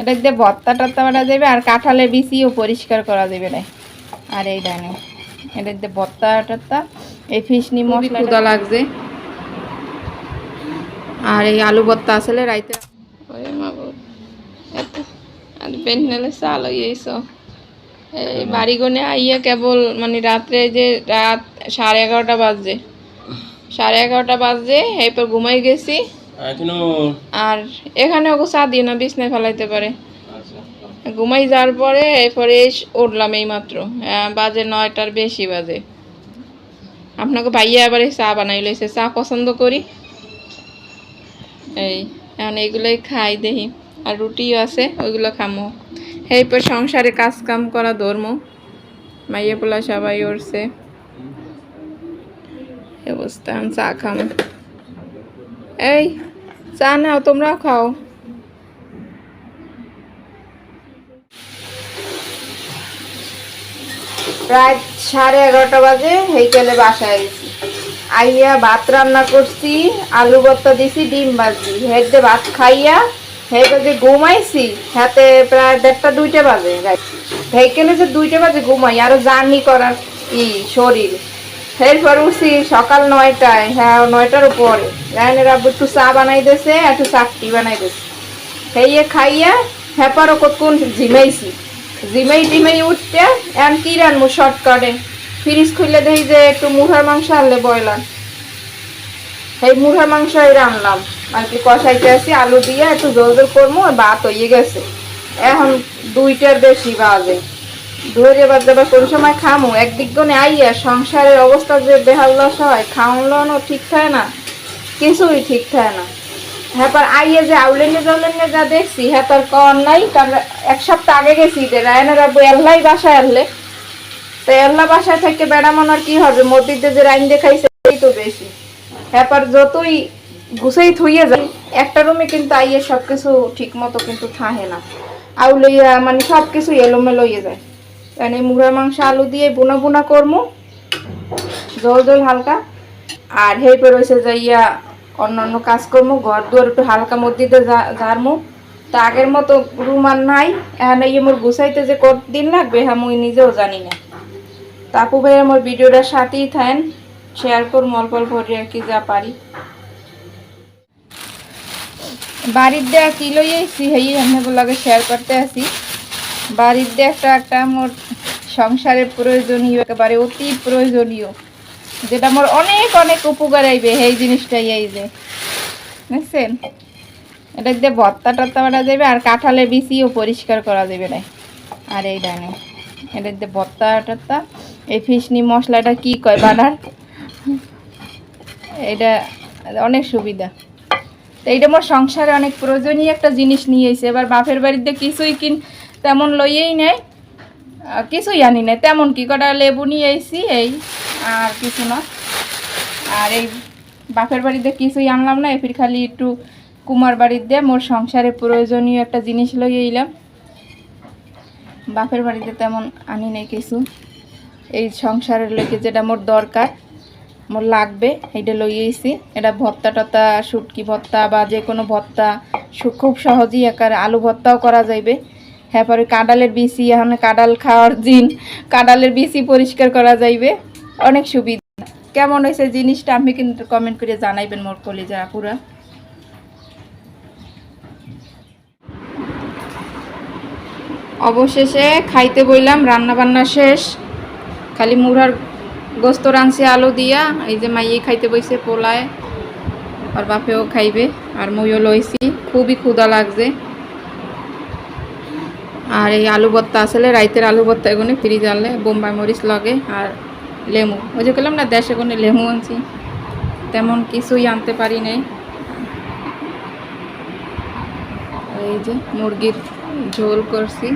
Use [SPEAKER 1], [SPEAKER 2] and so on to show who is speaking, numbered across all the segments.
[SPEAKER 1] এটা দিয়ে ভত্তা টত্তা বাটা যাবে আর কাঁঠালের বিচিও পরিষ্কার করা যাবে না আর এই ডানে এটা দিয়ে ভত্তা টত্তা এই ফিশনি মশলা ক্ষুদা লাগছে। আর এই আলু ভত্তা আসলে রাইতে। ওরে মা এত আর চাল হইয়েছ এই আইয়া কেবল মানে রাত্রে যে রাত সাড়ে এগারোটা বাজছে। সাড়ে এগারোটা বাজছে এরপর ঘুমাই গেছি। আর এখানে ওকে চা দিয়ে না বিছনায় ফেলাইতে পারে।
[SPEAKER 2] আচ্ছা।
[SPEAKER 1] ঘুমাই যাওয়ার পরে এরপরে উঠলাম এই মাত্র বাজে নয়টার বেশি বাজে। আপনাকে ভাইয়া আবার চা বানাই লইছে চা পছন্দ করি? এই এখন এগুলোই খাই দেখি। আর রুটিও আছে ওইগুলো খামো। এরপর সংসারে কাজ কাম করা ধর্ম। মাইয়া পোলা সবাই এই অবস্থা এখন চা খাম। এই চা নাও, তোমরাও খাও। প্রায় সাড়ে এগারোটা বাজে, হেইকেলে বাসায় গেছি। আইয়া ভাত রান্না করছি, আলু ভর্তা দিছি, ডিম ভাজি। হেডে ভাত খাইয়া, হেডে যে ঘুমাইছি হাতে প্রায় দেড়টা, দুইটা বাজে। হেইকেলে যে দুইটা বাজে ঘুমাই, আরও জার্নি করার ই শরীর। এরপর উঠছি সকাল নয়টায় হ্যাঁ নয়টার উপরে। রায়নের আব্বু একটু চা বানাই দিয়েছে একটু চাকটি বানাই দিয়েছে খাইয়ে খাইয়া হেপারও কতক্ষণ ঝিমাইছি জিমাই টিমাই উঠতে এখন কি রানবো শর্টকাটে ফ্রিজ খুলে দেখি যে একটু মুরহার মাংস আনলে বয়লার। এই মুরহার মাংসই রানলাম। আর কি কষাইতে আসি, আলু দিয়ে একটু জোর জোর করব ভাত হয়ে গেছে। এখন দুইটার বেশি বাজে। ধরে বাজে বা কোন সময় খামো? একদিক গনে আইয়া সংসারের অবস্থা যে বেহাল দশা হয় খাওয়ানো ঠিক থাকে না, কিছুই ঠিক থাকে না। হ্যাঁ পর আইয়ে যে আউলেনে জাউলেনে যা দেখছি হ্যাঁ তার কর নাই, কারণ এক সপ্তাহ আগে গেছি যে রায়নের আব্বু এল্লাই বাসায় আনলে। তো এল্লা বাসায় থেকে বেড়ামন আর কি হবে? মসজিদে যে রাইন দেখাইছে এই তো বেশি। হ্যাঁ পর যতই গুছাই থুইয়ে যায় একটা রুমে কিন্তু আইয়ে সব কিছু ঠিক মতো কিন্তু থাহে না। আউলইয়া মানে সব কিছু এলোমেলো হয়ে যায়। এই মুড়া মাংস, আলু দিয়ে বোনা বুনা করমু। জল জল হালকা। আর হেপে রয়েছে যাইয়া অন্যান্য কাজকর্ম ঘর দুয়ার একটু হালকা মসজিদে ঝাড়মু। তা আগের মতো রুম আর নাই। এখন এই মোর গুছাইতে যে কতদিন লাগবে হ্যাঁ মুই নিজেও জানি না। তাপু ভাই আমার ভিডিওটার সাথেই থাকেন। শেয়ার করুন অল্প অল্প কি যা পারি। বাড়ির দেয়া কি লই আইছি, হেই আপনাদের লগে শেয়ার করতে আসি। বাড়ির একটা একটা মোর সংসারের প্রয়োজনীয়, একেবারে অতি প্রয়োজনীয়। যেটা আমার অনেক অনেক উপকার আইবে এই জিনিসটাই এই যে। বুঝছেন? এটা দিয়ে ভত্তা টত্তা বানা যাবে আর কাঁঠালের বিচিও পরিষ্কার করা যাবে না। আর এই ডানে এটা দিয়ে ভত্তা টত্তা এই ফিশনি মশলাটা কি কয় বানার? এটা অনেক সুবিধা। তো এইটা আমার সংসারে অনেক প্রয়োজনীয় একটা জিনিস নিয়ে এবার বাপের বাড়িতে কিছুই কিন তেমন লইয়েই আহ, কিছুই আনি নাই। তেমন কি কটা লেবু নিয়ে এসি এই আর কিছু না। আর এই বাপের বাড়িতে কিছুই আনলাম না এফির খালি একটু কুমার বাড়িতে মোর সংসারে প্রয়োজনীয় একটা জিনিস লইয়ে এলাম বাপের বাড়িতে তেমন আনি নাই কিছু। এই সংসারের লেগে যেটা মোর দরকার মোর লাগবে এইটা লইয়েছি এটা ভত্তা টত্তা শুটকি ভত্তা বা যে কোনো ভত্তা খুব সহজেই একার আলু ভত্তাও করা যাইবে। হ্যাঁ কাঁডালের বিচি, এখন কাঁডাল খাওয়ার দিন। কাঁডালের বিচি পরিষ্কার করা যাইবে। অনেক সুবিধা। কেমন হয়েছে জিনিসটা আপনি কিন্তু কমেন্ট করে জানাইবেন মোর কলিজা পুরা অবশেষে খাইতে বইলাম রান্না বান্না শেষ। খালি মুড়ার গোস্ত রানছি আলু দিয়া। এই যে মাইয়ে খাইতে বইছে পোলায়। আর বাপেও খাইবে, আর মইও লইছি। খুবই ক্ষুদা লাগছে। আর এই আলু ভর্তা আসলে রাইতের আলু ভর্তা এগুলো ফ্রিজ আনলে বোম্বাই মরিচ লগে আর লেমু। ওই যে করলাম না দেশে কোনো লেমু আনছি। তেমন কিছুই আনতে পারি নাই। এই যে মুরগির ঝোল করছি।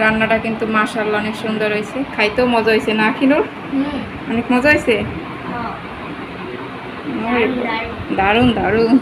[SPEAKER 1] রান্নাটা কিন্তু মাশাল্লাহ অনেক সুন্দর হয়েছে। খাইতেও মজা হয়েছে না কিনুর অনেক মজা হয়েছে? দারুণ দারুণ।